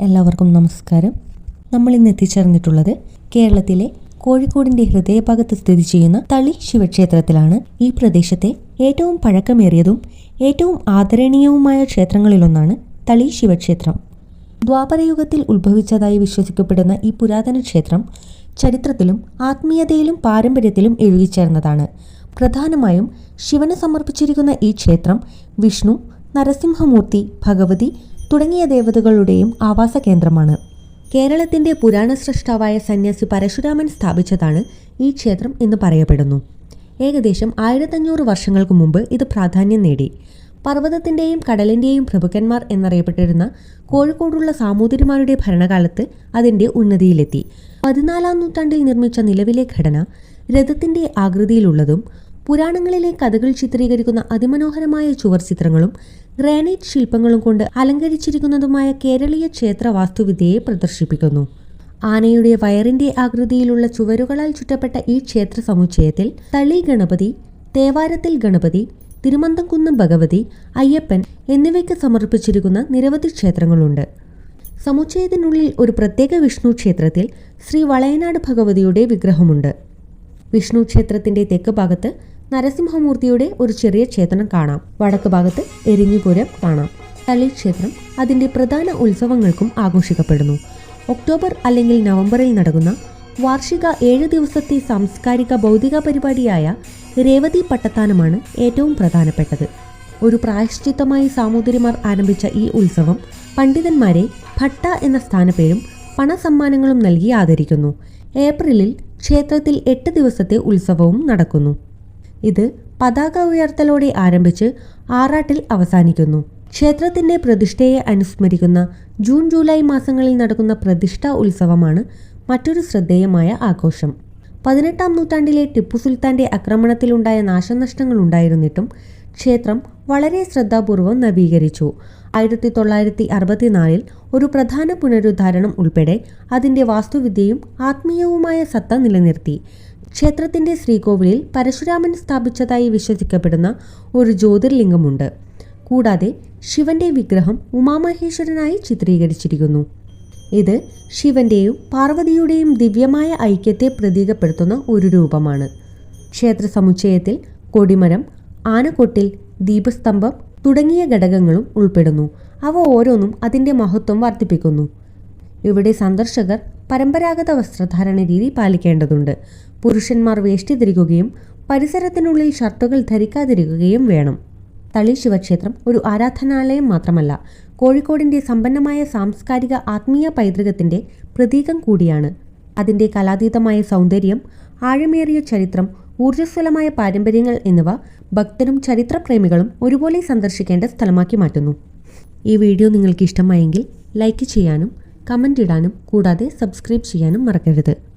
എല്ലാവർക്കും നമസ്കാരം. നമ്മൾ ഇന്ന് എത്തിച്ചേർന്നിട്ടുള്ളത് കേരളത്തിലെ കോഴിക്കോടിന്റെ ഹൃദയഭാഗത്ത് സ്ഥിതി ചെയ്യുന്ന തളി ശിവക്ഷേത്രത്തിലാണ്. ഈ പ്രദേശത്തെ ഏറ്റവും പഴക്കമേറിയതും ഏറ്റവും ആദരണീയവുമായ ക്ഷേത്രങ്ങളിലൊന്നാണ് തളി ശിവക്ഷേത്രം. ദ്വാപരയുഗത്തിൽ ഉത്ഭവിച്ചതായി വിശ്വസിക്കപ്പെടുന്ന ഈ പുരാതന ക്ഷേത്രം ചരിത്രത്തിലും ആത്മീയതയിലും പാരമ്പര്യത്തിലും എഴുകിച്ചേർന്നതാണ് പ്രധാനമായും ശിവന് സമർപ്പിച്ചിരിക്കുന്ന ഈ ക്ഷേത്രം വിഷ്ണു നരസിംഹമൂർത്തി ഭഗവതി തുടങ്ങിയ ദേവതകളുടെയും ആവാസ കേന്ദ്രമാണ്. കേരളത്തിന്റെ പുരാണ സൃഷ്ടാവായ സന്യാസി പരശുരാമൻ സ്ഥാപിച്ചതാണ് ഈ ക്ഷേത്രം എന്ന് പറയപ്പെടുന്നു. ഏകദേശം ആയിരത്തഞ്ഞൂറ് വർഷങ്ങൾക്ക് മുമ്പ് ഇത് പ്രാധാന്യം നേടി. പർവതത്തിന്റെയും കടലിന്റെയും പ്രഭുക്കന്മാർ എന്നറിയപ്പെട്ടിരുന്ന കോഴിക്കോടുള്ള സാമൂതിരിമാരുടെ ഭരണകാലത്ത് അതിന്റെ ഉന്നതിയിലെത്തി. പതിനാലാം നൂറ്റാണ്ടിൽ നിർമ്മിച്ച നിലവിലെ ഘടന രഥത്തിന്റെ ആകൃതിയിലുള്ളതും പുരാണങ്ങളിലെ കഥകൾ ചിത്രീകരിക്കുന്ന അതിമനോഹരമായ ചുവർ ചിത്രങ്ങളും ഗ്രാനൈറ്റ് ശില്പങ്ങളും കൊണ്ട് അലങ്കരിച്ചിരിക്കുന്നതുമായ കേരളീയ ക്ഷേത്ര വാസ്തുവിദ്യയെ പ്രദർശിപ്പിക്കുന്നു. ആനയുടെ വയറിന്റെ ആകൃതിയിലുള്ള ചുവരുകളാൽ ചുറ്റപ്പെട്ട ഈ ക്ഷേത്ര സമുച്ചയത്തിൽ തളി ഗണപതി തേവാരത്തിൽ ഗണപതി തിരുമന്തംകുന്നം ഭഗവതി അയ്യപ്പൻ എന്നിവയ്ക്ക് സമർപ്പിച്ചിരിക്കുന്ന നിരവധി ക്ഷേത്രങ്ങളുണ്ട്. സമുച്ചയത്തിനുള്ളിൽ ഒരു പ്രത്യേക വിഷ്ണു ക്ഷേത്രത്തിൽ ശ്രീ വളയനാട് ഭഗവതിയുടെ വിഗ്രഹമുണ്ട്. വിഷ്ണു ക്ഷേത്രത്തിന്റെ തെക്ക് ഭാഗത്ത് നരസിംഹമൂർത്തിയുടെ ഒരു ചെറിയ ക്ഷേത്രം കാണാം. വടക്ക് ഭാഗത്ത് എരിഞ്ഞുപുരം കാണാം. തളി ക്ഷേത്രം അതിന്റെ പ്രധാന ഉത്സവങ്ങൾക്കും ആഘോഷിക്കപ്പെടുന്നു. ഒക്ടോബർ അല്ലെങ്കിൽ നവംബറിൽ നടക്കുന്ന വാർഷിക ഏഴ് ദിവസത്തെ സാംസ്കാരിക ഭൗതിക പരിപാടിയായ രേവതി പട്ടത്താനമാണ് ഏറ്റവും പ്രധാനപ്പെട്ടത്. ഒരു പ്രായശ്ചിത്തമായി സാമൂതിരിമാർ ആരംഭിച്ച ഈ ഉത്സവം പണ്ഡിതന്മാരെ ഭട്ട എന്ന സ്ഥാനപ്പേരും പണസമ്മാനങ്ങളും നൽകി ആദരിക്കുന്നു. ഏപ്രിലിൽ ക്ഷേത്രത്തിൽ എട്ട് ദിവസത്തെ ഉത്സവവും നടക്കുന്നു. ഇത് പതാക ഉയർത്തലോടെ ആരംഭിച്ച് ആറാട്ടിൽ അവസാനിക്കുന്നു. ക്ഷേത്രത്തിന്റെ പ്രതിഷ്ഠയെ അനുസ്മരിക്കുന്ന ജൂൺ ജൂലൈ മാസങ്ങളിൽ നടക്കുന്ന പ്രതിഷ്ഠ ഉത്സവമാണ് മറ്റൊരു ശ്രദ്ധേയമായ ആഘോഷം. പതിനെട്ടാം നൂറ്റാണ്ടിലെ ടിപ്പു സുൽത്താന്റെ ആക്രമണത്തിലുണ്ടായ നാശനഷ്ടങ്ങൾ ഉണ്ടായിരുന്നിട്ടും ക്ഷേത്രം വളരെ ശ്രദ്ധാപൂർവം നവീകരിച്ചു. ആയിരത്തി തൊള്ളായിരത്തി അറുപത്തിനാലിൽ ഒരു പ്രധാന പുനരുദ്ധാരണം ഉൾപ്പെടെ അതിന്റെ വാസ്തുവിദ്യയും ആത്മീയവുമായ സത്ത നിലനിർത്തി. ക്ഷേത്രത്തിന്റെ ശ്രീകോവിലിൽ പരശുരാമൻ സ്ഥാപിച്ചതായി വിശ്വസിക്കപ്പെടുന്ന ഒരു ജ്യോതിർലിംഗമുണ്ട്. കൂടാതെ ശിവന്റെ വിഗ്രഹം ഉമാമഹേശ്വരനായി ചിത്രീകരിച്ചിരിക്കുന്നു. ഇത് ശിവന്റെയും പാർവതിയുടെയും ദിവ്യമായ ഐക്യത്തെ പ്രതീകപ്പെടുത്തുന്ന ഒരു രൂപമാണ്. ക്ഷേത്ര സമുച്ചയത്തിൽ കൊടിമരം ആനക്കൊട്ടിൽ ദീപസ്തംഭം തുടങ്ങിയ ഘടകങ്ങളും ഉൾപ്പെടുന്നു. അവ ഓരോന്നും അതിന്റെ മഹത്വം വർദ്ധിപ്പിക്കുന്നു. ഇവിടെ സന്ദർശകർ പരമ്പരാഗത വസ്ത്രധാരണ രീതി പാലിക്കേണ്ടതുണ്ട്. പുരുഷന്മാർ വേഷ്ടി ധരിക്കുകയും പരിസരത്തിനുള്ളിൽ ഷർട്ടുകൾ ധരിക്കാതിരിക്കുകയും വേണം. തളി ശിവക്ഷേത്രം ഒരു ആരാധനാലയം മാത്രമല്ല കോഴിക്കോടിന്റെ സമ്പന്നമായ സാംസ്കാരിക ആത്മീയ പൈതൃകത്തിന്റെ പ്രതീകം കൂടിയാണ്. അതിന്റെ കലാതീതമായ സൗന്ദര്യം ആഴമേറിയ ചരിത്രം ഊർജസ്വലമായ പാരമ്പര്യങ്ങൾ എന്നിവ ഭക്തരും ചരിത്രപ്രേമികളും ഒരുപോലെ സന്ദർശിക്കേണ്ട സ്ഥലമാക്കി മാറ്റുന്നു. ഈ വീഡിയോ നിങ്ങൾക്ക് ഇഷ്ടമായെങ്കിൽ ലൈക്ക് ചെയ്യാനും കമന്റ് ഇടാനും കൂടാതെ സബ്സ്ക്രൈബ് ചെയ്യാനും മറക്കരുത്.